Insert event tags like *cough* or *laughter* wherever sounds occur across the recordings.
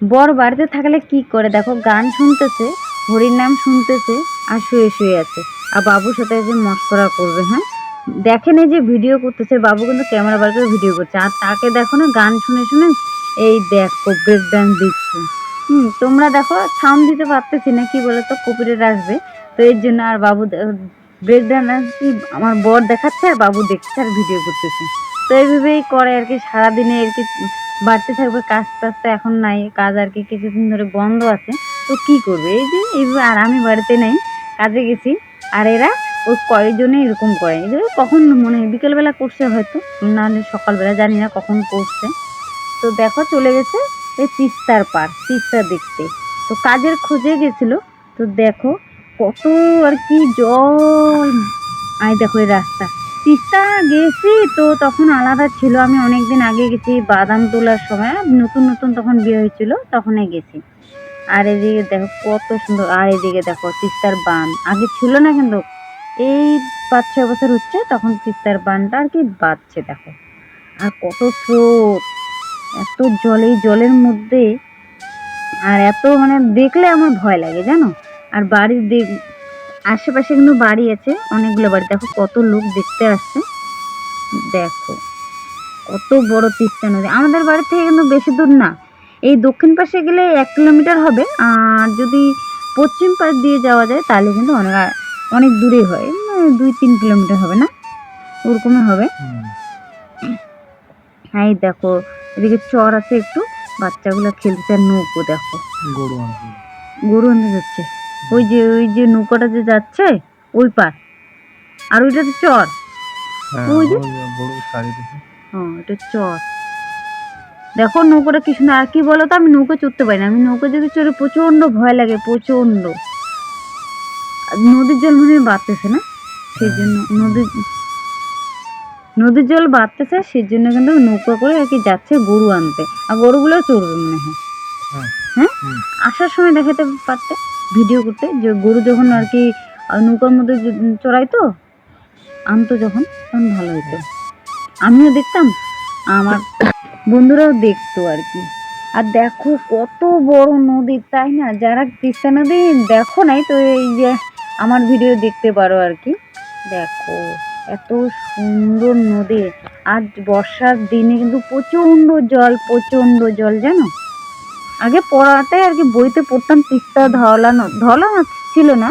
বর বাড়িতে থাকলে কি করে? দেখো, গান শুনতেছে, হরির নাম শুনতেছে, আর শুয়ে শুয়ে আছে। আর বাবুর সাথে যে মস্করা করবে হ্যাঁ? দেখেন এই যে ভিডিও করতেছে, বাবু কিন্তু ক্যামেরা বার করে ভিডিও করছে। আর তাকে দেখো না, গান শুনে শুনে, এই দেখো ব্রেক ডান্স দিচ্ছে। হুম, তোমরা দেখো সাউন্ড দিতে পারতেছি না, কি বলে তো কপিরাইট আসবে। তো এর জন্য আর বাবু ব্রেক ডান্স আমার বর দেখাচ্ছে, আর বাবু দেখছে আর ভিডিও করতেছে। তো এইভাবেই করে আর কি, সারাদিনে আর কি বাড়তে থাকবে কাজ টাজ তো এখন নাই, কাজ আর কি কিছুদিন ধরে বন্ধ আছে। তো কি করবে? এই যে এইভাবে আর আমি বাড়িতে নেই, কাজে গেছি। আর এরা ওই কয়েকজনে এরকম করে। এই যে, কখন মনে হয়, বিকেলবেলা করছে হয়তো নাহলে সকালবেলা, জানি না কখন করছে। তো দেখো, চলে গেছে এই তিস্তার পার তিস্তা দেখতে। তো কাজের খোঁজে গেছিল। তো দেখো, কত আর কি জল। আয় দেখো এই রাস্তা। তিস্তা গেছি তো তখন আলাদা ছিল। আমি অনেক দিন আগে গেছি বাদাম তোলার সময়। নতুন নতুন তখন বিয়ে হয়েছিল, তখনই গেছি। আর এদিকে দেখো কত সুন্দর, আর এদিকে দেখো তিস্তার বান। আগে ছিল না কিন্তু এই পাঁচ, ছয় বছর হচ্ছে, তখন তিস্তার বানটা আর কি বাঁধছে দেখো। আর কত স্রোত, এত জল জলের মধ্যে। আর এত মানে দেখলে আমার ভয় লাগে, জানো? আর বাড়ির আশেপাশে কিন্তু বাড়ি আছে অনেকগুলো বাড়ি। দেখো কত লোক দেখতে আসছে। দেখো কত বড় তিস্তা নদী। আমাদের বাড়ি থেকে কিন্তু বেশি দূর না। এই দক্ষিণ পাশে গেলে এক কিলোমিটার হবে। আর যদি পশ্চিম পাশ দিয়ে যাওয়া যায় তাহলে কিন্তু অনেক অনেক দূরেই হয়। দুই তিন কিলোমিটার হবে না? ওরকমই হবে। হ্যাঁ এই দেখো এদিকে চর আছে একটু। বাচ্চাগুলো আর নৌকো দেখো। গরু গরু আনতে যাচ্ছে। ওই যে ওই যে নৌকাটা যে যাচ্ছে ওই পার। আর ওইটা তো চর। হ্যাঁ ওই যে? হ্যাঁ এটা চর। দেখো নৌকোটা কি সুন্দর। আর কি বলো তো আমি নৌকো চড়তে পারি না। আমি নৌকো যদি চড়ে প্রচণ্ড ভয় লাগে প্রচণ্ড নদীর জল মনে হয় বাড়তেছে না? সেই জন্য নদীর নদীর জল বাড়তেছে সেই জন্য কিন্তু নৌকা করে আর কি যাচ্ছে গরু আনতে। আর গরুগুলো চড়বে মনে হয়। হ্যাঁ। হ্যাঁ? আসার সময় দেখাতে পারতে? ভিডিও করতে, যে গরু যখন আর কি নৌকার মধ্যে চড়াইতো আনতো যখন, তখন ভালো হতো আমিও দেখতাম, আমার বন্ধুরাও দেখতো আর কি। আর দেখো কত বড় নদী, তাই না? যারা তিস্তা নদী দেখো নাই তো, এই যে আমার ভিডিও দেখতে পারো আর কি। দেখো, এত সুন্দর নদী। আজ বর্ষার দিনে কিন্তু প্রচণ্ড জল প্রচণ্ড জল, জানো? আগে পড়াতে আর কি বইতে পড়তাম তিস্তা ধলা ন- ধলা ছিল না।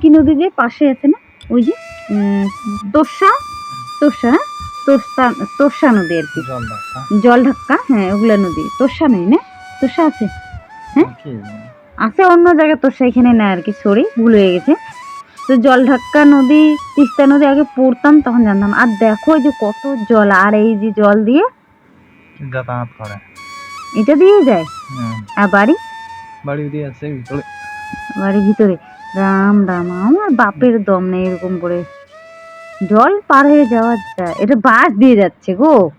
কি নদী যে পাশে আছে না? ওই যে তোষা তোষা তোষা তোষা নদী আর কি। জল ধাক্কা হ্যাঁ ওগুলা নদী। তোষা নেই না? তোষা আছে? হ্যাঁ? আছে অন্য জায়গায় তোষা এখানে না আর কি সরি ভুল হয়ে গেছে। তো জল ধাক্কা নদী তিস্তা নদী আগে পড়তাম তখন জানতাম আর দেখো যে কত জল আর এই যে জল দিয়ে যাতায়াত করে। এটা দিয়ে যায়। হুম। আর বাড়ি? বাড়ি দিয়ে আছে ভিতরে। বাড়ির ভিতরে। রাম রাম আমার বাপের দম নেই এরকম করে। জল পার হয়ে যাওয়া যায় এটা বাস দিয়ে যাচ্ছে গো।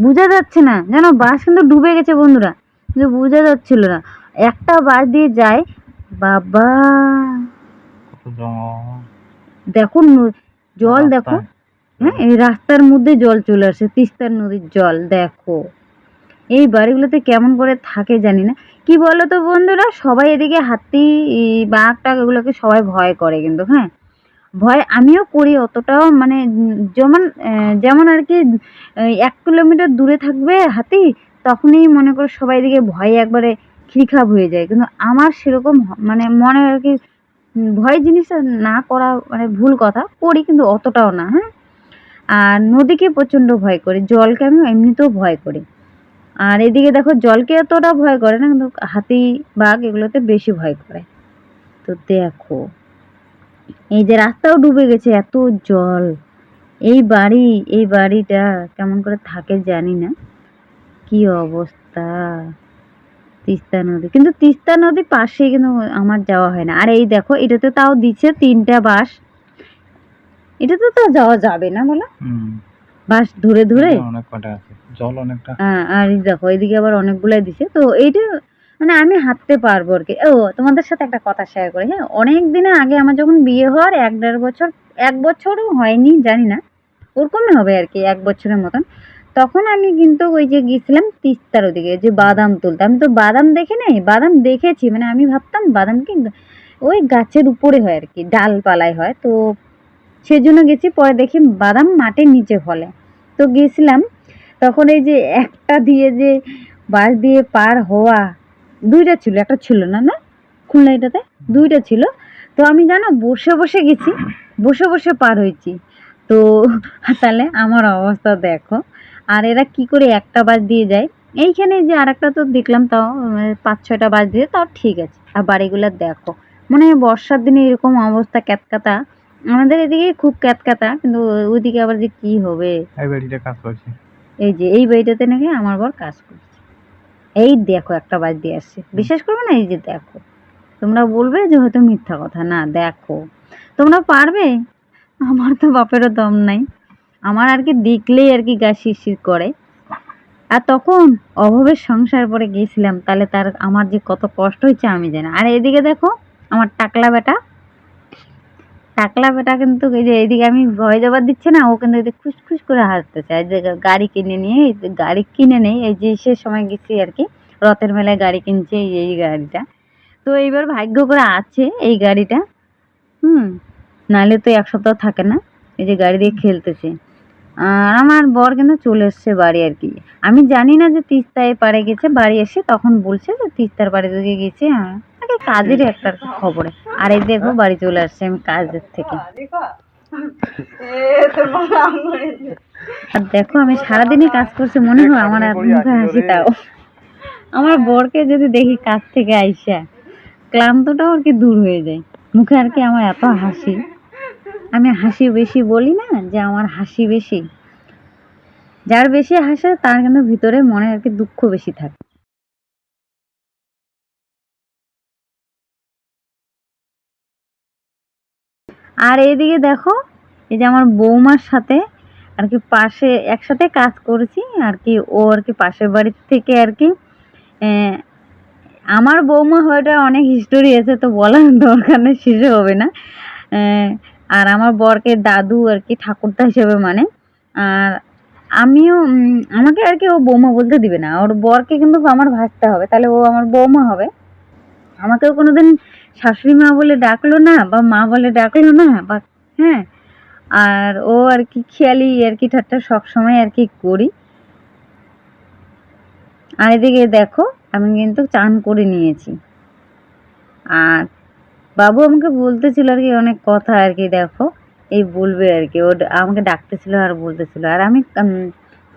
বোঝা যাচ্ছে না। জানো বাস কিন্তু ডুবে গেছে বন্ধুরা। কিন্তু বোঝা যাচ্ছিল না। একটা বাস দিয়ে যায় বাবা। দেখো জল দেখো। হ্যাঁ এই রাস্তার মধ্যে জল চলে আসে তিস্তার নদীর জল দেখো। এই বাড়িগুলোতে কেমন করে থাকে জানি না। কি বলো তো বন্ধুরা, সবাই এদিকে হাতি, বাঘ টাঘ এগুলোকে সবাই ভয় করে কিন্তু হ্যাঁ? ভয় আমিও করি অতটাও মানে যেমন যেমন আর কি এক কিলোমিটার দূরে থাকবে হাতি, তখনই মনে করো সবাই এদিকে ভয়ে একবারে খিরখাব হয়ে যায়। কিন্তু আমার সেরকম মানে মনে আর কি ভয় জিনিসটা না করা মানে ভুল কথা, করি কিন্তু অতটাও না হ্যাঁ? আর নদীকে প্রচণ্ড ভয় করি, জলকে আমি এমনিতেও ভয় করি। আর এদিকে দেখো জলকে এতটা ভয় করে না, কিন্তু হাতি, বাঘ এগুলোতে বেশি ভয় করে। তো দেখো, এই যে রাস্তাও ডুবে গেছে, এত জল। এই বাড়ি, এই বাড়িটা কেমন করে থাকে জানি না। কি অবস্থা? তিস্তা নদী। কিন্তু তিস্তা নদী পাশে কিন্তু আমার যাওয়া হয় না। আর এই দেখো, এটাতে তাও দিচ্ছে তিনটা বাস এটাতে তো যাওয়া যাবে না বলো? বাস ধরে ধরে? এটা অনেক কটা আছে জল অনেকটা। হ্যাঁ আর দেখো এদিকে আবার অনেকগুলাই দিছে। তো এইটা মানে আমি হাঁটতে পারব আর কি। ও তোমাদের সাথে একটা কথা শেয়ার করি হ্যাঁ? অনেক দিনের আগে আমার যখন বিয়ে হওয়ার এক দেড় বছর এক বছরও হয়নি জানি না। ওরকমই হবে আর কি এক বছরের মতন। তখন আমি কিন্তু ওই যে গেছিলাম তিস্তার ওদিকে যে বাদাম তুলতে। আমি তো বাদাম দেখি নাই বাদাম দেখেছি। মানে আমি ভাবতাম বাদাম কি ওই গাছের উপরে হয় আর কি ডালপালায় হয়। তো সেজন্য গেছি পরে দেখি বাদাম মাটির নিচে ফলে। তো গেছিলাম তখন এই যে একটা দিয়ে যে বাস দিয়ে পার হওয়া, দুইটা ছিল, একটা ছিল না না? খুলনা এটাতে? দুইটা ছিল। তো আমি জানো, বসে বসে গেছি, বসে বসে পার হয়েছি। তো *laughs* তাহলে আমার অবস্থা দেখো। আর এরা কি করে একটা বাস দিয়ে যায়? এইখানে যে আরেকটা তো দেখলাম, তাও পাঁচ ছয়টা বাস দিয়ে, তাও ঠিক আছে। আর বাড়িগুলো দেখো, মনে বর্ষার দিনে এরকম অবস্থা ক্যাতকাতা। আমাদের এদিকে খুব ক্যাতকাতা কিন্তু ওইদিকে আবার যে কি হবে? এই বাড়িতে কাজ করছে। এই যে এই বাড়িটাতে নাকি আমার বর কাজ করছে। এই দেখো একটা বাজ দিয়ে আসছে বিশ্বাস করবে না? এই যে দেখো। তোমরা বলবে যে হয়তো মিথ্যা কথা। না দেখো। তোমরা পারবে? আমার তো বাপেরও দম নাই। আমার আর কি দেখলেই আর কি গা শিরশির করে। আর তখন অভাবের সংসার পরে গিয়েছিলাম তাহলে তার আমার যে কত কষ্ট হয়েছে আমি জানি আর এদিকে দেখো আমার টাকলা বেটা টাকলা বেটা কিন্তু এই যে এইদিকে আমি ভয় জবাব দিচ্ছি না, ও কিন্তু এদিকে খুশখুশ করে হাসতেছে। আর যে গাড়ি কিনে নিয়ে গাড়ি কিনে নেই, এই যে সে সময় গেছি আর কি, রথের মেলায় গাড়ি কিনছে এই এই গাড়িটা। তো এইবার ভাগ্য করে আছে এই গাড়িটা। হুম, নাহলে তো এক সপ্তাহ থাকে না, এই যে গাড়ি দিয়ে খেলতেছে। আর আমার বর কিন্তু চলে এসছে বাড়ি আর কি। আমি জানি না যে তিস্তায় পাড়ে গেছে, বাড়ি এসে তখন বলছে যে তিস্তার বাড়ি দিকে গেছে, আগে কাজেরই একটা খবরে আর এই দেখো বাড়ি চলে আসছে আমি কাজের থেকে। আর দেখো আমি সারাদিনই কাজ করছি, মনে হয় আমার আর মুখে হাসি তাও। আমার বরকে যদি দেখি কাজ থেকে আইসা, ক্লান্তটাও আর কি দূর হয়ে যায়। মুখে আর কি আমার এত হাসি। আমি হাসি বেশি বলি না যে আমার হাসি বেশি। যার বেশি হাসে, তার কিন্তু ভিতরে মনে আর কি দুঃখ বেশি থাকে। আর এইদিকে দেখো, এই যে আমার বৌমার সাথে আর কি পাশে একসাথে কাজ করেছি, আর কি ও আর কি পাশের বাড়ির থেকে আর কি আমার বৌমা হয়টা অনেক হিস্টোরি আছে, তো বলার দরকার নেই, শেষে হবে না। আর আমার বরকে দাদু আর কি ঠাকুরদা হিসেবে মানে। আর আমিও আমাকে আর কি ও বৌমা বলতে দিবে না, ওর বরকে কিন্তু আমার ভাসতে হবে, তাহলে ও আমার বৌমা হবে। আমাকেও কোনোদিন শাশুড়ি মা বলে ডাকলো না, বা মা বলে ডাকলো না, বা হ্যাঁ আর ও আর কি খেয়ালি, আর কি ঠাট্টা সবসময় আর কি করি। আর এদিকে দেখো, আমি কিন্তু চান করে নিয়েছি। আর বাবু আমাকে বলতেছিল আর কি, অনেক কথা আর কি, দেখো, এই বলবে আর কি, ও আমাকে ডাকতেছিল আর বলতেছিল। আর আমি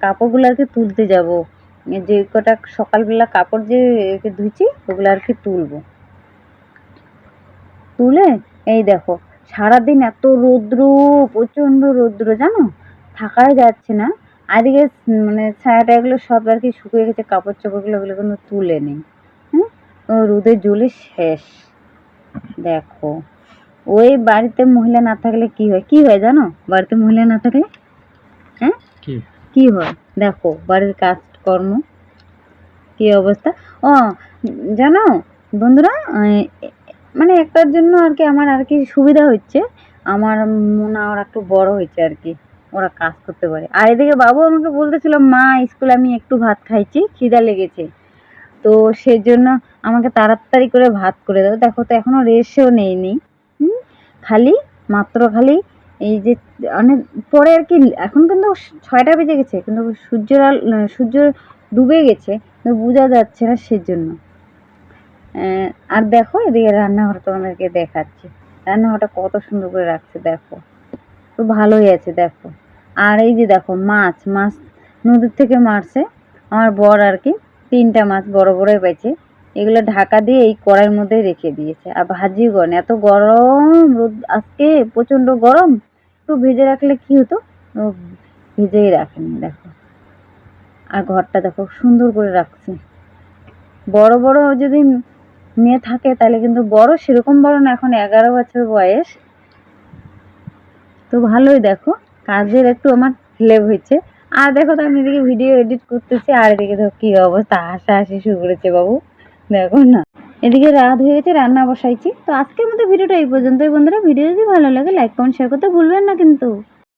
কাপড়গুলো আর কি তুলতে যাব। যে কটা সকালবেলা কাপড় যে ধুইছি, ওগুলো আর কি তুলবো। তুলে এই দেখো সারাদিন এত রৌদ্র প্রচণ্ড রৌদ্র জানো? থাকাই যাচ্ছে না। উম মানে ছায়া টায়াগুলো সব আর কি শুকিয়ে গেছে কাপড় চোপড়গুলো ওগুলো কোনো তুলে নেই। হ্যাঁ ও রোদে জ্বলে শেষ। দেখো ওই বাড়িতে মহিলা না থাকলে কি হয়? কি হয় জানো? বাড়িতে মহিলা না থাকলে? হ্যাঁ? কি? হয়? দেখো বাড়ির কাজকর্ম কি অবস্থা? ও জানো বন্ধুরা মানে একটার জন্য আর কি আমার আর কি সুবিধা হচ্ছে। আমার মনে ওরা একটু বড় হয়েছে আর কি। ওরা কাজ করতে পারে। আর এদিকে বাবু আমাকে বলতেছিল, মা, স্কুলে আমি একটু ভাত খাইছি, খিদা লেগেছে। তো সেজন্য আমাকে তাড়াতাড়ি করে ভাত করে দাও। দেখো তো, এখনও রেসেও নেইনি। হুম, খালি, মাত্র খালি এই যে, অনেক পরে আর কি, এখন কিন্তু ছয়টা বেজে গেছে, কিন্তু সূর্যের, সূর্য ডুবে গেছে, কিন্তু বোঝা যাচ্ছে না সেজন্য। আর দেখো এদিকে রান্নাঘর তোমাদেরকে দেখাচ্ছি। রান্নাঘরটা কত সুন্দর করে রাখছে, দেখো। তো ভালোই আছে, দেখো। আর এই যে দেখো, মাছ মাছ নদীর থেকে মারছে। আমার বর আর কি তিনটা মাছ বড় বড়ই পাইছে। এগুলো ঢাকা দিয়ে এই কড়াইয়ের মধ্যে রেখে দিয়েছে। আর করেন এত গরম রোদ, আজকে প্রচণ্ড গরম। একটু ভেজে রাখলে কি হতো? ভেজেই রাখেনি, দেখো। আর ঘরটা দেখো সুন্দর করে রাখছে। বড় বড় যদি মেয়ে থাকে, তাহলে কিন্তু বড় সেরকম বড় না, এখন এগারো বছর বয়স। তো ভালোই দেখো, কাজের একটু আমার হেল্প হয়েছে। আর দেখো তো আমি এদিকে ভিডিও এডিট করতেছি, আর এদিকে দেখো কি অবস্থা, হাসাহাসি শুরু করেছে বাবু। দেখো না। এদিকে রাত হয়ে গেছে, রান্না বসাইছি। তো আজকের মতো ভিডিওটা এই পর্যন্তই বন্ধুরা। ভিডিও যদি ভালো লাগে লাইক কমেন্ট শেয়ার করতে ভুলবেন না কিন্তু।